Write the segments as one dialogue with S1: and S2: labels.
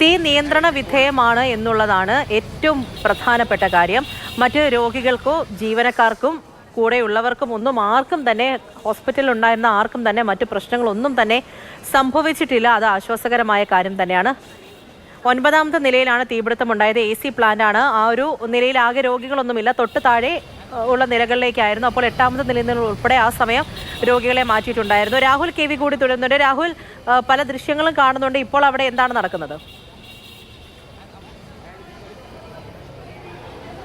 S1: തീ നിയന്ത്രണ വിധേയമാണ് എന്നുള്ളതാണ് ഏറ്റവും പ്രധാനപ്പെട്ട കാര്യം. മറ്റ് രോഗികൾക്കോ ജീവനക്കാർക്കും കൂടെയുള്ളവർക്കും ഒന്നും ആർക്കും തന്നെ ഹോസ്പിറ്റലിൽ ഉണ്ടായിരുന്ന ആർക്കും തന്നെ മറ്റ് പ്രശ്നങ്ങളൊന്നും തന്നെ സംഭവിച്ചിട്ടില്ല. അത് ആശ്വാസകരമായ കാര്യം തന്നെയാണ്. ഒൻപതാമത്തെ നിലയിലാണ് തീപിടുത്തം ഉണ്ടായത്. എ സി പ്ലാന്റാണ് ആ ഒരു നിലയിൽ ആകെ രോഗികളൊന്നുമില്ല. തൊട്ട് താഴെ ഉള്ള നിലകളിലേക്കായിരുന്നു. അപ്പോൾ എട്ടാമത്തെ നിലയിൽ നിന്ന് ഉൾപ്പെടെ ആ സമയം രോഗികളെ മാറ്റിയിട്ടുണ്ടായിരുന്നു. രാഹുൽ കെ വി കൂടി തുടരുന്നുണ്ട്. രാഹുൽ പല ദൃശ്യങ്ങളും കാണുന്നുണ്ട്. ഇപ്പോൾ അവിടെ എന്താണ് നടക്കുന്നത്?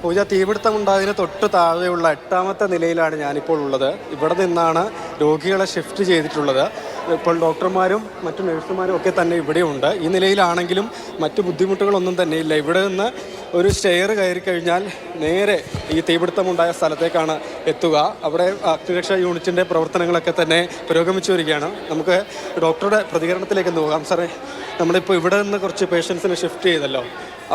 S2: പൂജ തീപിടുത്തം ഉണ്ടായതിന് തൊട്ട് താഴെയുള്ള എട്ടാമത്തെ നിലയിലാണ് ഞാനിപ്പോൾ ഉള്ളത്. ഇവിടെ നിന്നാണ് രോഗികളെ ഷിഫ്റ്റ് ചെയ്തിട്ടുള്ളത്. ഇപ്പോൾ ഡോക്ടർമാരും മറ്റു നഴ്സുമാരും ഒക്കെ തന്നെ ഇവിടെയുണ്ട്. ഈ നിലയിലാണെങ്കിലും മറ്റു ബുദ്ധിമുട്ടുകളൊന്നും തന്നെ ഇല്ല. ഇവിടെ നിന്ന് ഒരു സ്റ്റെയർ കയറി കഴിഞ്ഞാൽ നേരെ ഈ തീപിടുത്തമുണ്ടായ സ്ഥലത്തേക്കാണ് എത്തുക. അവിടെ അഗ്നിരക്ഷാ യൂണിറ്റിന്റെ പ്രവർത്തനങ്ങളൊക്കെ തന്നെ പുരോഗമിച്ചു വരികയാണ് നമുക്ക് ഡോക്ടറുടെ പ്രതികരണത്തിലേക്ക് നോക്കാം സാറേ നമ്മളിപ്പോൾ ഇവിടെ നിന്ന് കുറച്ച് പേഷ്യൻസിനെ ഷിഫ്റ്റ് ചെയ്തല്ലോ.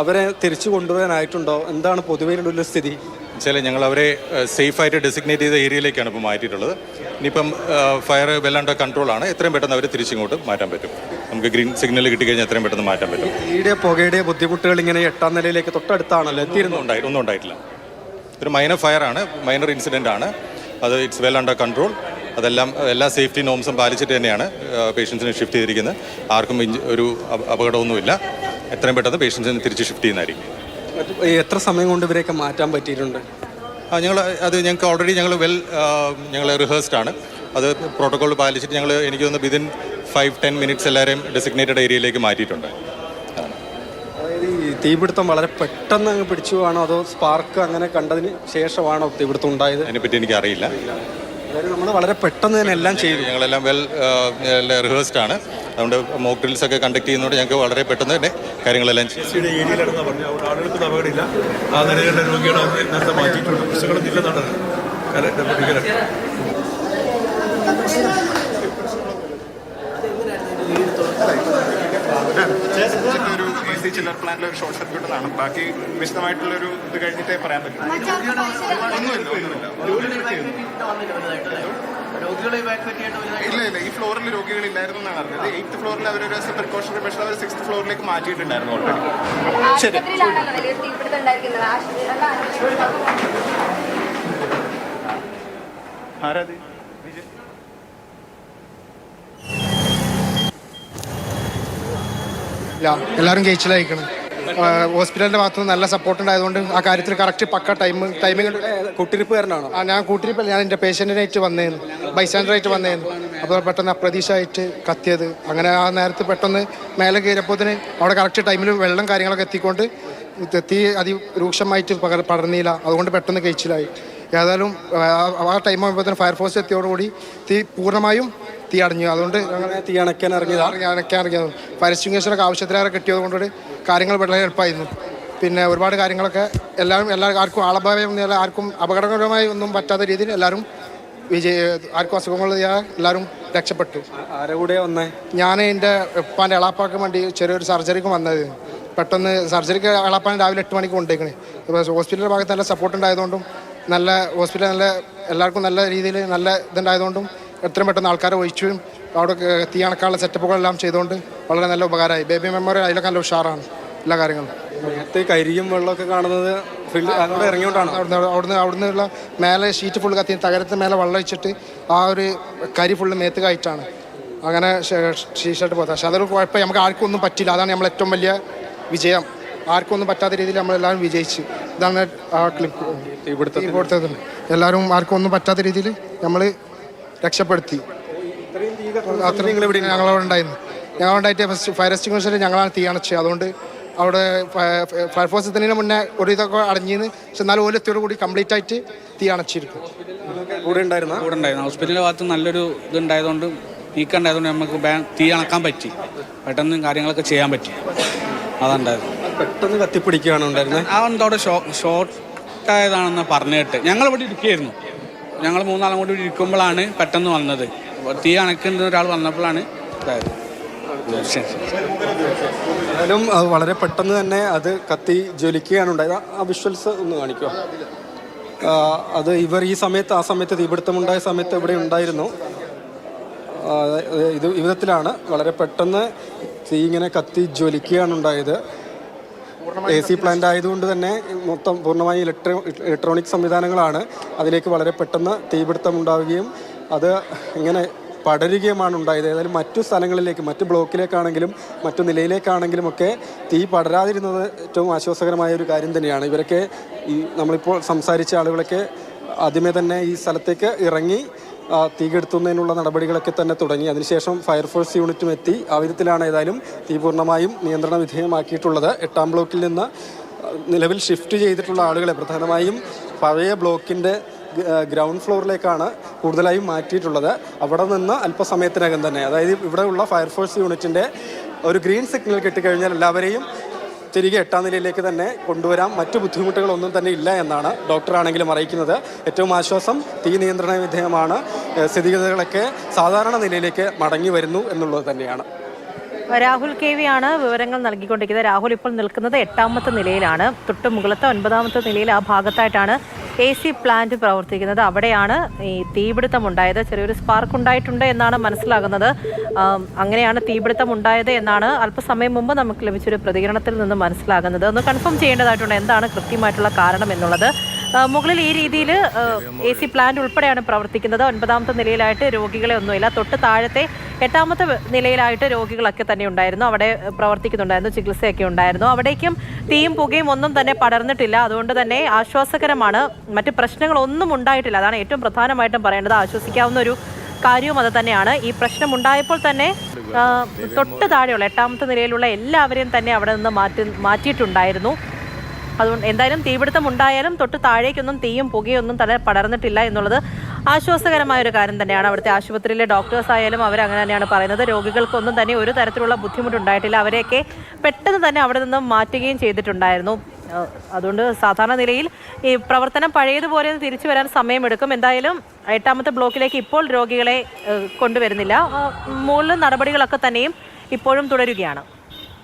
S2: അവരെ തിരിച്ചു കൊണ്ടുവരാനായിട്ടുണ്ടോ? എന്താണ് പൊതുവെയുള്ള സ്ഥിതി?
S3: വെച്ചാൽ ഞങ്ങൾ അവരെ സേഫായിട്ട് ഡെസിഗ്നേറ്റ് ചെയ്ത ഏരിയയിലേക്കാണ് ഇപ്പോൾ മാറ്റിയിട്ടുള്ളത്. ഇനിയിപ്പം ഫയർ വെൽ അണ്ടർ കൺട്രോളാണ് എത്രയും പെട്ടെന്ന് അവരെ തിരിച്ചിങ്ങോട്ട് മാറ്റാൻ പറ്റും. നമുക്ക് ഗ്രീൻ സിഗ്നൽ കിട്ടിക്കഴിഞ്ഞാൽ എത്രയും പെട്ടെന്ന് മാറ്റാൻ പറ്റും.
S2: ഈടെ പുകയുടെ ബുദ്ധിമുട്ടുകൾ ഇങ്ങനെ എട്ടാം നിലയിലേക്ക് തൊട്ടടുത്താണല്ലോ എത്തിയിരുന്നുണ്ടായി
S3: ഒന്നും ഉണ്ടായിട്ടില്ല. ഒരു മൈനർ ഫയർ ആണ് മൈനർ ഇൻസിഡന്റ് ആണ്. അത് ഇറ്റ്സ് വെൽ അണ്ടർ കൺട്രോൾ അതെല്ലാം എല്ലാ സേഫ്റ്റി നോംസും പാലിച്ചിട്ട് തന്നെയാണ് പേഷ്യൻസിനെ ഷിഫ്റ്റ് ചെയ്തിരിക്കുന്നത്. ആർക്കും ഒരു അപ- അപകടമൊന്നുമില്ല. എത്രയും പെട്ടെന്ന് പേഷ്യൻസിനെ തിരിച്ച് ഷിഫ്റ്റ് ചെയ്യുന്നതായിരിക്കും.
S2: എത്ര സമയം കൊണ്ട് ഇവരെയൊക്കെ മാറ്റാൻ പറ്റിയിട്ടുണ്ട്?
S3: ആ ഞങ്ങൾ അത് ഞങ്ങൾക്ക് ഓൾറെഡി ഞങ്ങൾ വെൽ ഞങ്ങൾ റിഹേഴ്സ്ഡ് ആണ്. അത് പ്രോട്ടോകോൾ പാലിച്ചിട്ട് ഞങ്ങൾ എനിക്ക് തോന്നുന്നു വിതിൻ ഫൈവ് ടെൻ മിനിറ്റ്സ് എല്ലാവരെയും ഡെസിഗ്നേറ്റഡ് ഏരിയയിലേക്ക് മാറ്റിയിട്ടുണ്ട്.
S2: തീപിടുത്തം വളരെ പെട്ടെന്ന് അങ്ങ് പിടിച്ചു പിടിച്ചുവാണോ അതോ സ്പാർക്ക് അങ്ങനെ കണ്ടതിന് ശേഷമാണോ തീപിടുത്തം ഉണ്ടായത്?
S3: അതിനെപ്പറ്റി എനിക്ക് അറിയില്ല
S2: അതായത് നമ്മൾ വളരെ പെട്ടെന്ന് തന്നെ എല്ലാം ചെയ്തു.
S3: ഞങ്ങളെല്ലാം വെൽ റിഹേഴ്സ്ഡ് ആണ്. അതുകൊണ്ട് മോക്ക് ഡ്രിൽസ് ഒക്കെ കണ്ടക്ട് ചെയ്യുന്നതുകൊണ്ട് ഞങ്ങൾക്ക് വളരെ പെട്ടെന്ന് തന്നെ കാര്യങ്ങളെല്ലാം ചെയ്യും
S4: സിയുടെ ഏരിയയിലാണെന്ന് പറഞ്ഞു അവിടെ ആളുകൾക്ക് അപകടമില്ല ആ നിലയിലുള്ള രോഗികളെ അവർ നേരത്തെ മാറ്റിയിട്ടുണ്ട് പ്രശ്നങ്ങളൊന്നും ഇല്ലെന്നാണ് കറക്റ്റ് പ്രതികരണം
S5: ഒരു എ സി ചില്ലർ പ്ലാന്റിൽ ഒരു ഷോർട്ട് സർക്യൂട്ട് കാണും ബാക്കി വിശദമായിട്ടുള്ളൊരു ഇത് കഴിഞ്ഞിട്ടേ പറയാൻ പറ്റും. ഒന്നുമില്ല ഒന്നുമില്ല. ഇല്ല ഇല്ല. ഈ ഫ്ലോറിൽ രോഗികളില്ലായിരുന്നു എന്നാണ് അറിഞ്ഞത്. എയ്ത്ത് ഫ്ലോറിൽ അവരൊരു പ്രിക്കോഷണറി മെഷർ അവർ സിക്സ് ഫ്ലോറിലേക്ക് മാറ്റിയിട്ടുണ്ടായിരുന്നു ഓൾറെഡി
S6: ആരാധി വലിയ
S7: ഇല്ല എല്ലാവരും കഴിച്ചിലായിരിക്കണം ഹോസ്പിറ്റലിന്റെ നിന്ന് നല്ല സപ്പോർട്ട് ഉണ്ടായതുകൊണ്ട് ആ കാര്യത്തിൽ കറക്റ്റ് പക്ക ടൈം ടൈമിംഗ്
S2: കുട്ടിരിപ്പുകാരനാണോ?
S7: ആ ഞാൻ കൂട്ടിരിപ്പോൾ ഞാൻ എന്റെ പേഷ്യന്റിനായിട്ട് വന്നേന്ന് ബൈസ്റ്റാൻഡറായിട്ട് വന്നേന്ന് അപ്പോൾ പെട്ടെന്ന് അപ്രതീക്ഷയായിട്ട് കത്തിയത്. അങ്ങനെ ആ നേരത്ത് പെട്ടെന്ന് മേലെ കയറിയപ്പോത്തിന് അവിടെ കറക്റ്റ് ടൈമിൽ വെള്ളം കാര്യങ്ങളൊക്കെ എത്തിക്കൊണ്ട് തീ അതിരൂക്ഷമായിട്ട് പകർ പടർന്നില്ല. അതുകൊണ്ട് പെട്ടെന്ന് കഴിച്ചിലായി. ഏതായാലും ആ- ആ ടൈം ആകുമ്പോഴത്തേന് ഫയർഫോഴ്സ് എത്തിയോടുകൂടി തീ പൂർണമായും തീ അടഞ്ഞു അതുകൊണ്ട് ഞങ്ങൾ
S2: തീ അണയ്ക്കാൻ ഇറങ്ങിയതാണ്
S7: അണയ്ക്കാൻ ഇറങ്ങിയത്. എക്സ്റ്റിങ്ഷനൊക്കെ ആവശ്യത്തിലേറെ കിട്ടിയത് കൊണ്ട് കാര്യങ്ങൾ വളരെ എളുപ്പമായിരുന്നു പിന്നെ ഒരുപാട് കാര്യങ്ങളൊക്കെ എല്ലാവരും എല്ലാ ആർക്കും ആളഭാവം ആർക്കും അപകടകരമായി ഒന്നും പറ്റാത്ത രീതിയിൽ എല്ലാവരും വിജയ ആർക്കും അസുഖങ്ങൾ എല്ലാവരും രക്ഷപ്പെട്ടു.
S2: ആരെ കൂടെ വന്നേ?
S7: ഞാൻ എന്റെ ഉപ്പാന്റെ എളാപ്പാക്ക് വേണ്ടി ചെറിയൊരു സർജറിക്ക് വന്നത്. പെട്ടെന്ന് സർജറിക്ക് എളാപ്പാൻ രാവിലെ എട്ട് മണിക്ക് കൊണ്ടേക്കണേ ഇപ്പോൾ ഹോസ്പിറ്റലിന്റെ ഭാഗത്ത് നല്ല സപ്പോർട്ട് ഉണ്ടായതുകൊണ്ടും നല്ല ഹോസ്പിറ്റൽ നല്ല എല്ലാവർക്കും നല്ല രീതിയിൽ നല്ല ഇതുണ്ടായതുകൊണ്ടും എത്രയും പെട്ടെന്ന് ആൾക്കാരെ ഒഴിച്ചും. അവിടെ തീ അണക്കാനുള്ള സെറ്റപ്പുകളെല്ലാം ചെയ്തുകൊണ്ട് വളരെ നല്ല ഉപകാരമായി. ബേബി മെമ്മോറിയൽ അതിലൊക്കെ നല്ല ഉഷാറാണ് എല്ലാ കാര്യങ്ങളും.
S2: നേരത്തെ കരിയും വെള്ളമൊക്കെ കാണുന്നത് ഇറങ്ങിയോണ്ടാണ്?
S7: അവിടുന്ന് അവിടുന്ന് അവിടുന്നുള്ള മേലെ ഷീറ്റ് ഫുള്ള് കത്തി തകരത്തിന് മേലെ വെള്ളം വെച്ചിട്ട് ആ ഒരു കരി ഫുള്ള് മേത്ത് കയറ്റാണ്. അങ്ങനെ ഷീഷർട്ട് പോകാം. പക്ഷെ അതൊരു കുഴപ്പം നമുക്ക് ആർക്കും ഒന്നും പറ്റില്ല. അതാണ് നമ്മൾ ഏറ്റവും വലിയ വിജയം. ആർക്കും ഒന്നും പറ്റാത്ത രീതിയിൽ നമ്മളെല്ലാവരും വിജയിച്ച്. ഇതാണ് ആ ക്ലിപ്പ്
S2: ഇവിടുത്തെ
S7: ഇവിടുത്തെ എല്ലാവരും ആർക്കും ഒന്നും പറ്റാത്ത രീതിയിൽ നമ്മൾ രക്ഷപ്പെടുത്തി. അത്ര ഞങ്ങളവിടെ ഉണ്ടായിരുന്നു. ഞങ്ങളുണ്ടായിട്ട് ഫസ്റ്റ് ഫയർ എക്സ്റ്റിംഗ്വിഷൻ ഞങ്ങളാണ് തീ അണച്ചത്. അതുകൊണ്ട് അവിടെ ഫയർഫോഴ്സ് എത്തുന്നതിന് മുന്നേ ഒരു ഇതൊക്കെ അടഞ്ഞിന്ന് പക്ഷെ എന്നാലും ഓലെത്തിയോട് കൂടി കംപ്ലീറ്റ് ആയിട്ട് തീ അണച്ചിരിക്കും.
S2: കൂടെ ഉണ്ടായിരുന്ന?
S8: കൂടെ ഉണ്ടായിരുന്നു. ഹോസ്പിറ്റലിന്റെ ഭാഗത്ത് നല്ലൊരു ഇതുണ്ടായതുകൊണ്ട് നീക്കണ്ടായതുകൊണ്ട് നമുക്ക് തീ അണക്കാൻ പറ്റി. പെട്ടെന്ന് കാര്യങ്ങളൊക്കെ ചെയ്യാൻ പറ്റി. അതുണ്ടായിരുന്നു.
S2: പെട്ടെന്ന് കത്തിപ്പിടിക്കുകയാണ് ഉണ്ടായിരുന്നത്
S8: ആ എന്തോടെ ഷോ ഷോർട്ടായതാണെന്ന് പറഞ്ഞു കേട്ട് ഞങ്ങൾ ഇവിടെ ഇരിക്കുകയായിരുന്നു. ഞങ്ങൾ മൂന്നാളും കൂടി ഇരിക്കുമ്പോഴാണ് പെട്ടെന്ന് വന്നത്. തീ അണക്കുന്ന ഒരാൾ വന്നപ്പോഴാണ് ശരി
S2: എന്നാലും വളരെ പെട്ടെന്ന് തന്നെ അത് കത്തി ജ്വലിക്കുകയാണ് ഉണ്ടായത്. ആ- വിഷ്വൽസ് ഒന്ന് കാണിക്കുക അത് ഇവർ ഈ സമയത്ത് ആ സമയത്ത് തീപിടുത്തമുണ്ടായ സമയത്ത് ഇവിടെ ഉണ്ടായിരുന്നു. ഇത് വിധത്തിലാണ് വളരെ പെട്ടെന്ന് തീ ഇങ്ങനെ കത്തി ജ്വലിക്കുകയാണ് ഉണ്ടായത്. എ സി പ്ലാന്റ് ആയതുകൊണ്ട് തന്നെ മൊത്തം പൂർണമായി ഇലക്ട്രോ ഇലക്ട്രോണിക് സംവിധാനങ്ങളാണ്. അതിലേക്ക് വളരെ പെട്ടെന്ന് തീപിടുത്തം ഉണ്ടാവുകയും അത് ഇങ്ങനെ പടരുകയുമാണ് ഉണ്ടായത്. ഏതായാലും മറ്റു സ്ഥലങ്ങളിലേക്ക് മറ്റു ബ്ലോക്കിലേക്കാണെങ്കിലും മറ്റു നിലയിലേക്കാണെങ്കിലും ഒക്കെ തീ പടരാതിരുന്നത് ഏറ്റവും ആശ്വാസകരമായ ഒരു കാര്യം തന്നെയാണ്. ഇവരൊക്കെ ഈ നമ്മളിപ്പോൾ സംസാരിച്ച ആളുകളൊക്കെ ആദ്യമേ തന്നെ ഈ സ്ഥലത്തേക്ക് ഇറങ്ങി ആ, തീ കെടുത്തുന്നതിനുള്ള നടപടികളൊക്കെ തന്നെ തുടങ്ങി. അതിനുശേഷം ഫയർഫോഴ്സ് യൂണിറ്റും എത്തി. ആ വിധത്തിലാണ് ഏതായാലും തീ പൂർണമായും നിയന്ത്രണ വിധേയമാക്കിയിട്ടുള്ളത്. എട്ടാം ബ്ലോക്കിൽ നിന്ന് നിലവിൽ ഷിഫ്റ്റ് ചെയ്തിട്ടുള്ള ആളുകളെ പ്രധാനമായും പഴയ ബ്ലോക്കിന്റെ ഗ്രൗണ്ട് ഫ്ലോറിലേക്കാണ് കൂടുതലായും മാറ്റിയിട്ടുള്ളത്. അവിടെ നിന്ന് അല്പസമയത്തിനകം തന്നെ അതായത് ഇവിടെയുള്ള ഫയർഫോഴ്സ് യൂണിറ്റിന്റെ ഒരു ഗ്രീൻ സിഗ്നൽ കിട്ടിക്കഴിഞ്ഞാൽ എല്ലാവരെയും തിരികെ എട്ടാം നിലയിലേക്ക് തന്നെ കൊണ്ടുവരാം. മറ്റു ബുദ്ധിമുട്ടുകളൊന്നും തന്നെ ഇല്ല എന്നാണ് ഡോക്ടറാണെങ്കിലും അറിയിക്കുന്നത്. ഏറ്റവും ആശ്വാസം തീ നിയന്ത്രണ വിധേയമാണ്. സ്ഥിതിഗതികളൊക്കെ സാധാരണ നിലയിലേക്ക് മടങ്ങി വരുന്നു എന്നുള്ളത് തന്നെയാണ്.
S1: രാഹുൽ കെ വി ആണ് വിവരങ്ങൾ നൽകിക്കൊണ്ടിരിക്കുന്നത്. രാഹുൽ ഇപ്പോൾ നിൽക്കുന്നത് എട്ടാമത്തെ നിലയിലാണ്. തൊട്ട് മുകളത്തെ ഒൻപതാമത്തെ നിലയിൽ ആ ഭാഗത്തായിട്ടാണ് എ സി പ്ലാന്റ് പ്രവർത്തിക്കുന്നത്. അവിടെയാണ് ഈ തീപിടുത്തം ഉണ്ടായത്. ചെറിയൊരു സ്പാർക്ക് ഉണ്ടായിട്ടുണ്ട് എന്നാണ് മനസ്സിലാകുന്നത്. അങ്ങനെയാണ് തീപിടുത്തം ഉണ്ടായത് എന്നാണ് അല്പസമയം മുമ്പ് നമുക്ക് ലഭിച്ചൊരു പ്രതികരണത്തിൽ നിന്ന് മനസ്സിലാകുന്നത്. ഒന്ന് കൺഫേം ചെയ്യേണ്ടതായിട്ടുണ്ട് എന്താണ് കൃത്യമായിട്ടുള്ള കാരണം എന്നുള്ളത്. മുകളിൽ ഈ രീതിയിൽ എ സി പ്ലാന്റ് ഉൾപ്പെടെയാണ് പ്രവർത്തിക്കുന്നത്. ഒൻപതാമത്തെ നിലയിലായിട്ട് രോഗികളെ ഒന്നുമില്ല. തൊട്ട് താഴത്തെ എട്ടാമത്തെ നിലയിലായിട്ട് രോഗികളൊക്കെ തന്നെ ഉണ്ടായിരുന്നു. അവിടെ പ്രവർത്തിക്കുന്നുണ്ടായിരുന്നു ചികിത്സയൊക്കെ ഉണ്ടായിരുന്നു. അവിടേക്കും തീയും പുകയും ഒന്നും തന്നെ പടർന്നിട്ടില്ല. അതുകൊണ്ട് തന്നെ ആശ്വാസകരമാണ്. മറ്റ് പ്രശ്നങ്ങളൊന്നും ഉണ്ടായിട്ടില്ല. അതാണ് ഏറ്റവും പ്രധാനമായിട്ടും പറയേണ്ടത്. ആശ്വസിക്കാവുന്ന ഒരു കാര്യവും അത് തന്നെയാണ്. ഈ പ്രശ്നം ഉണ്ടായപ്പോൾ തന്നെ തൊട്ട് താഴെയുള്ള എട്ടാമത്തെ നിലയിലുള്ള എല്ലാവരെയും തന്നെ അവിടെ നിന്ന് മാറ്റി മാറ്റിയിട്ടുണ്ടായിരുന്നു. അതുകൊണ്ട് എന്തായാലും തീപിടുത്തം ഉണ്ടായാലും തൊട്ട് താഴേക്കൊന്നും തീയും പുകയൊന്നും തല പടർന്നിട്ടില്ല എന്നുള്ളത് ആശ്വാസകരമായ ഒരു കാര്യം തന്നെയാണ്. അവിടുത്തെ ആശുപത്രിയിലെ ഡോക്ടേഴ്സ് ആയാലും അവർ അങ്ങനെ തന്നെയാണ് പറയുന്നത്. രോഗികൾക്കൊന്നും തന്നെ ഒരു തരത്തിലുള്ള ബുദ്ധിമുട്ടുണ്ടായിട്ടില്ല. അവരെയൊക്കെ പെട്ടെന്ന് തന്നെ അവിടെ നിന്നും മാറ്റുകയും ചെയ്തിട്ടുണ്ടായിരുന്നു. അതുകൊണ്ട് സാധാരണ നിലയിൽ ഈ പ്രവർത്തനം പഴയതുപോലെ തിരിച്ചു വരാൻ സമയമെടുക്കും. എന്തായാലും എട്ടാമത്തെ ബ്ലോക്കിലേക്ക് ഇപ്പോൾ രോഗികളെ കൊണ്ടുവരുന്നില്ല. മുകളിൽ നടപടികളൊക്കെ തന്നെയും ഇപ്പോഴും തുടരുകയാണ്.